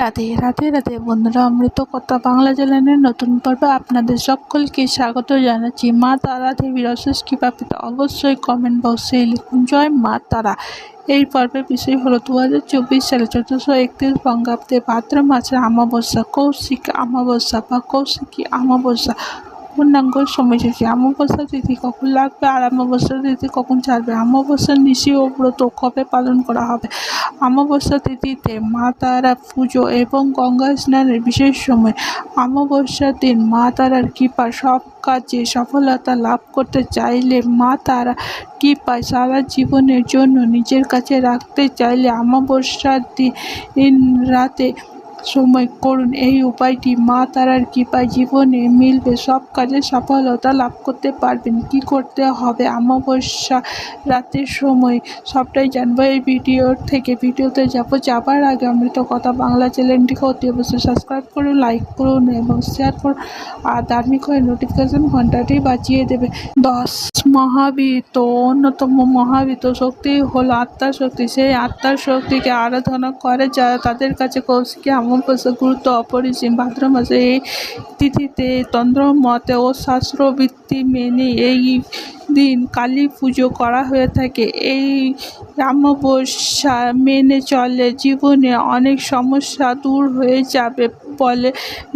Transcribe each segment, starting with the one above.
রাধে রাধে রাধে বন্ধুরা, অমৃত কথা বাংলা চ্যানেলের নতুন পর্বে আপনাদের সকলকে স্বাগত জানাচ্ছি। মা তারা দেবীর অশেষ কৃপা পেতে, অবশ্যই কমেন্ট বক্সে লিখুন, জয় মা তারা। এই পর্বের বিষয় হলো দু হাজার চব্বিশ সালে চোদ্দশো একত্রিশ বঙ্গাব্দে ভাদ্র মাসের অমাবস্যা, কৌশিক অমাবস্যা বা কৌশিকী অমাবস্যা। পূর্ণাঙ্গ সময়সূচি অমাবস্যা তিথি কখন লাগবে আর অমাবস্যা তিথি কখন ছাড়বে? অমাবস্যা নিশি ও ব্রত কবে পালন করা হবে? অমাবস্যা তিথিতে মা তারা পুজো এবং গঙ্গা স্নানের বিশেষ সময়। অমাবস্যার দিন মা তারার কৃপা, সব কাজে সফলতা লাভ করতে চাইলে মা তারা কৃপায় সারা জীবনের জন্য নিজের কাছে রাখতে চাইলে অমাবস্যার দিন রাতে সময় করুন। এই উপায়টি মা তারার কৃপায় জীবনে মিলবে। সব কাজে সফলতা লাভ করতে পারবেন। কি করতে হবে? অমাবস্যা রাতের সময় সবটাই জানব এই ভিডিওর থেকে। ভিডিওতে যাব। যাবার আগে অমৃত কথা বাংলা চ্যানেলটিকে অতি অবশ্যই সাবস্ক্রাইব করুন লাইক করুন এবং শেয়ার করুন। আর ধার্মিক হয়ে নোটিফিকেশন ঘন্টাটি বাঁচিয়ে দেবে। দশ মহাবীত, অন্যতম মহাবীত শক্তি হলো আত্মার শক্তি। সেই আত্মার শক্তিকে আরাধনা করে যারা তাদের কাছে কৌশিকী গুরুত্ব অপরিসীম ভাদ্র মাসে এই তিথিতে তন্ত্র মতে ও শাস্ত্রবৃত্তি মেনে এই দিন কালী পুজো করা হয়ে থাকে। এই অমাবস্যা মেনে চলে জীবনে অনেক সমস্যা দূর হয়ে যাবে বলে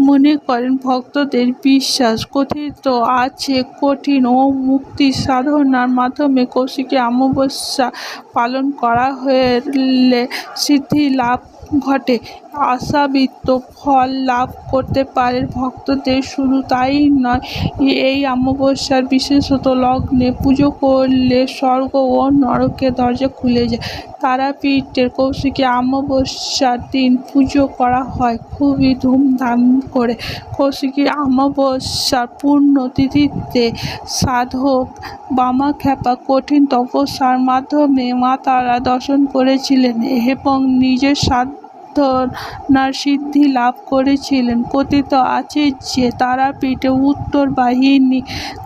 মনে করেন ভক্তদের বিশ্বাস। কথিত আছে, কঠিন ও মুক্তি সাধনার মাধ্যমে কৌশিকী অমাবস্যা পালন করা হলে সিদ্ধি লাভ ঘটে। আশাবৃত্ত ফল লাভ করতে পারে ভক্তদের শুধু তাই নয়, এই অমাবস্যার বিশেষত লগ্নে পুজো করলে স্বর্গ ও নরকের দরজা খুলে যায়। তারাপীঠের কৌশিকী অমাবস্যার দিন পুজো করা হয় খুবই ধুমধাম করে। কৌশিকী অমাবস্যার পূর্ণ তিথিতে সাধক বামাখ্যাপা কঠিন তপস্যার মাধ্যমে মা তারা দর্শন করেছিলেন এবং নিজের সাধনার সিদ্ধি লাভ করেছিলেন। কথিত আছে যে, তারাপীঠে উত্তর বাহিনী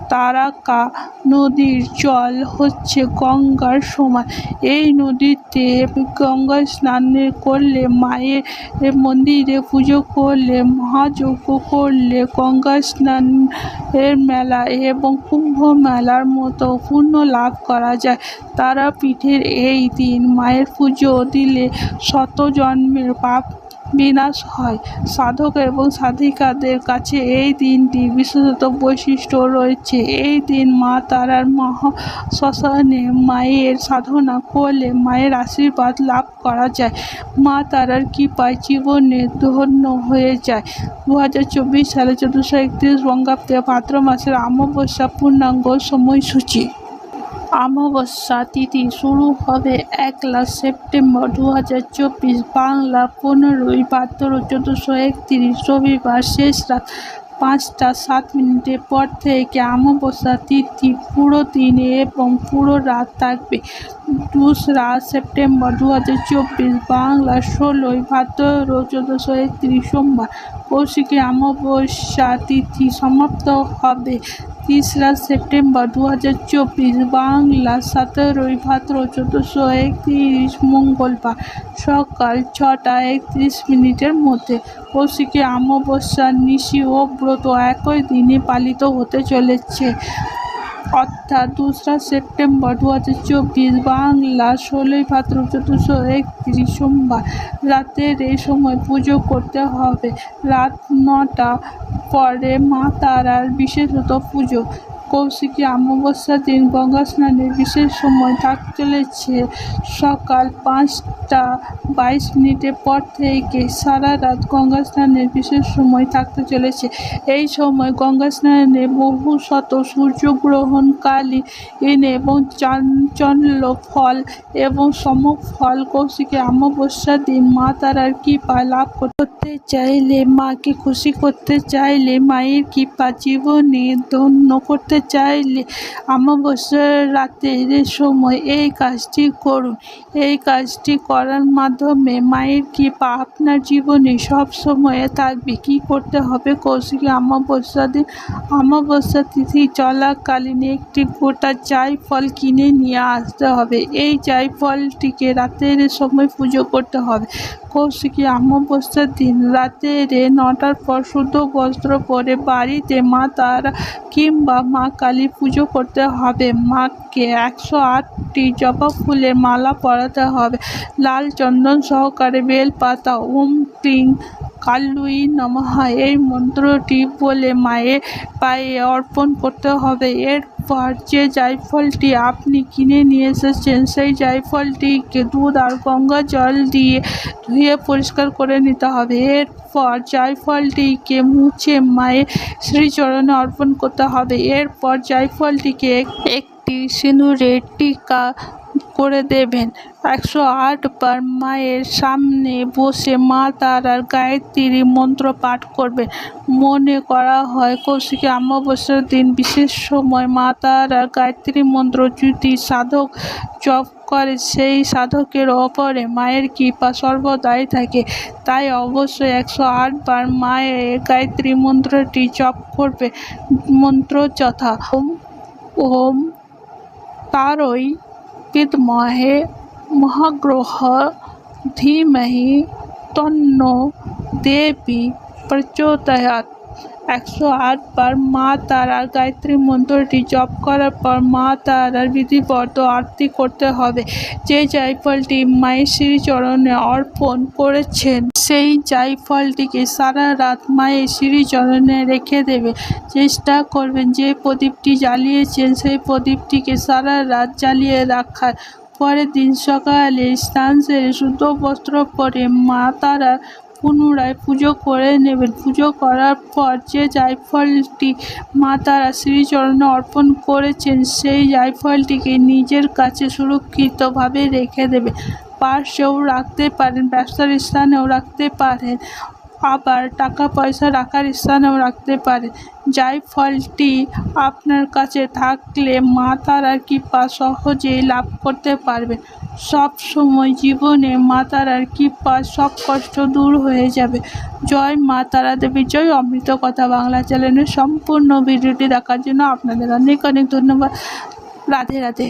তারাকা নদীর জল হচ্ছে গঙ্গার সমান এই নদীতে গঙ্গা স্নান করলে, মায়ের মন্দিরে পুজো করলে, মহাযজ্ঞ করলে গঙ্গা স্নানের মেলা এবং কুম্ভ মেলার মতো পুণ্য লাভ করা যায়। তারাপীঠের এই দিন মায়ের পুজো দিলে শত জন্মের পাপ বিনাশ হয়। সাধক এবং সাধিকাদের কাছে এই দিনটি বিশেষত বৈশিষ্ট্য রয়েছে। এই দিন মা তারার মহা শ্মশানে মায়ের সাধনা করলে মায়ের আশীর্বাদ লাভ করা যায়। মা তারার কৃপায় জীবনে ধন্য হয়ে যায়। দু হাজার চব্বিশ সালে চোদ্দোশো একত্রিশ বঙ্গাব্দে ভাদ্র মাসের অমাবস্যা পূর্ণাঙ্গ সময়সূচি। অমাবস্যা তিথি শুরু হবে একলা সেপ্টেম্বর দু হাজার চব্বিশ বাংলা পনেরোই ভাদ্র চোদ্দোশো একত্রিশ রবিবার শেষ রাত পাঁচটা সাত মিনিটের পর থেকে অমাবস্যা তিথি পুরো দিনে এবং পুরো রাত থাকবে। দোসরা সেপ্টেম্বর দু হাজার চব্বিশ বাংলা ষোলোই ভাদ্র চোদ্দোশো একত্রিশ সোমবার কৌশিকী অমাবস্যা তিথি সমাপ্ত হবে। তিসরা সেপ্টেম্বর দু হাজার চব্বিশ, বাংলা সতেরোই ভাদ্র চোদ্দোশো একত্রিশ, মঙ্গলবার সকাল ছটা একত্রিশ মিনিটের মধ্যে কৌশিকী অমাবস্যার নিশি ও ব্রত একই দিনে পালিত হতে চলেছে। অর্থাৎ দোসরা সেপ্টেম্বর দু হাজার চব্বিশ বাংলা ষোলোই ভাদ্র চতুর্শো একত্রিশ সোমবার। রাতের এই সময় পুজো করতে হবে। রাত নটা পরে মা তারার বিশেষত পুজো। কৌশিকী অমাবস্যার দিন গঙ্গা স্নানের বিশেষ সময় থাকতে চলেছে। সকাল পাঁচটা বাইশ মিনিটের পর থেকে সারা রাত গঙ্গা স্নানের বিশেষ সময় থাকতে চলেছে। এই সময় গঙ্গা স্নানে বহু শত সূর্যগ্রহণকালী এনে এবং চাঞ্চল্য ফল এবং সমফল কৌশিকী অমাবস্যার দিন মা তারার কৃপা লাভ করতে চাইলে, মাকে খুশি করতে চাইলে মায়ের কৃপা জীবনে ধন্য করতে চাইলে অমাবস্যার রাতের সময় এই কাজটি করুন। এই কাজটি করার মাধ্যমে মায়ের কৃপা আপনার জীবনে সব সময়ে থাকবে। কী করতে হবে? কৌশিকী অমাবস্যা দিন অমাবস্যা তিথি চলাকালীন একটি গোটা জায়ফল কিনে নিয়ে আসতে হবে। এই জায়ফলটিকে রাতের সময় পুজো করতে হবে। কৌশিকী অমাবস্যার দিন রাতের নটার পর শুদ্ধ বস্ত্র পরে বাড়িতে মা তারা কিংবা মা কালী পুজো করতে হবে। মাকে একশো আটটি জবা ফুলের মালা পরাতে হবে। লাল চন্দন সহকারে বেলপাতা, ওম ক্লিং কালুই নমঃ এই মন্ত্রটি বলে মায়ের পায়ে অর্পণ করতে হবে। এরপর যে জায়ফলটি আপনি কিনে নিয়ে এসেছেন, সেই জায়ফলটিকে দুধ আর গঙ্গা জল দিয়ে ধুয়ে পরিষ্কার করে নিতে হবে। এরপর জায়ফলটিকে মুছে মায়ের শ্রীচরণে অর্পণ করতে হবে। এরপর জায়ফলটিকে একটি সিঁদুরের টিকা করে দেবেন। একশো আট বার মায়ের সামনে বসে মা তারার গায়ত্রী মন্ত্র পাঠ করবে মনে করা হয়, কৌশিকী অমাবস্যার দিন বিশেষ সময় মা তারার গায়ত্রী মন্ত্র যদি সাধক জপ করে, সেই সাধকের ওপরে মায়ের কৃপা সর্বদাই থাকে। তাই অবশ্যই একশো আট বার মায়ের গায়ত্রী মন্ত্রটি জপ করবে। মন্ত্র যথা ওম ওম, তারই विद्महे महाग्रह धीमहि तन्नो देवी प्रचोदयात्। একশো আট বার মা তারার গায়ত্রী মন্ত্রটি জপ করার পর মা তারার বিধিবদ্ধ আরতি করতে হবে। যে জায়ফলটি মায়ের শ্রীচরণে অর্পণ করেছেন, সেই জায়ফলটিকে সারা রাত মায়ের শ্রীচরণে রেখে দেবে। চেষ্টা করবেন যে প্রদীপটি জ্বালিয়েছেন, সেই প্রদীপটিকে সারা রাত জ্বালিয়ে রাখার। পরের দিন সকালে স্নান সেরে শুদ্ধ বস্ত্র পরে মা তারা পুনরায় পুজো করে নেবেন। পুজো করার পর যে জায়ফলটি মা তারা শ্রীচরণে অর্পণ করেছেন, সেই জায়ফলটিকে নিজের কাছে সুরক্ষিতভাবে রেখে দেবে। পার্শ্বেও রাখতে পারেন, ব্যবসার স্থানেও রাখতে পারেন। আবার টাকা পয়সা রাখার স্থানেও রাখতে পারেন জায়ফলটি আপনার কাছে থাকলে মা তারার কৃপা সহজেই লাভ করতে পারবে সব সময় জীবনে মা তারার কৃপা, সব কষ্ট দূর হয়ে যাবে। জয় মা তারা দেবী, জয় অমৃত কথা বাংলা চ্যানেলের সম্পূর্ণ ভিডিওটি দেখার জন্য আপনাদের অনেক অনেক ধন্যবাদ। রাধে রাধে।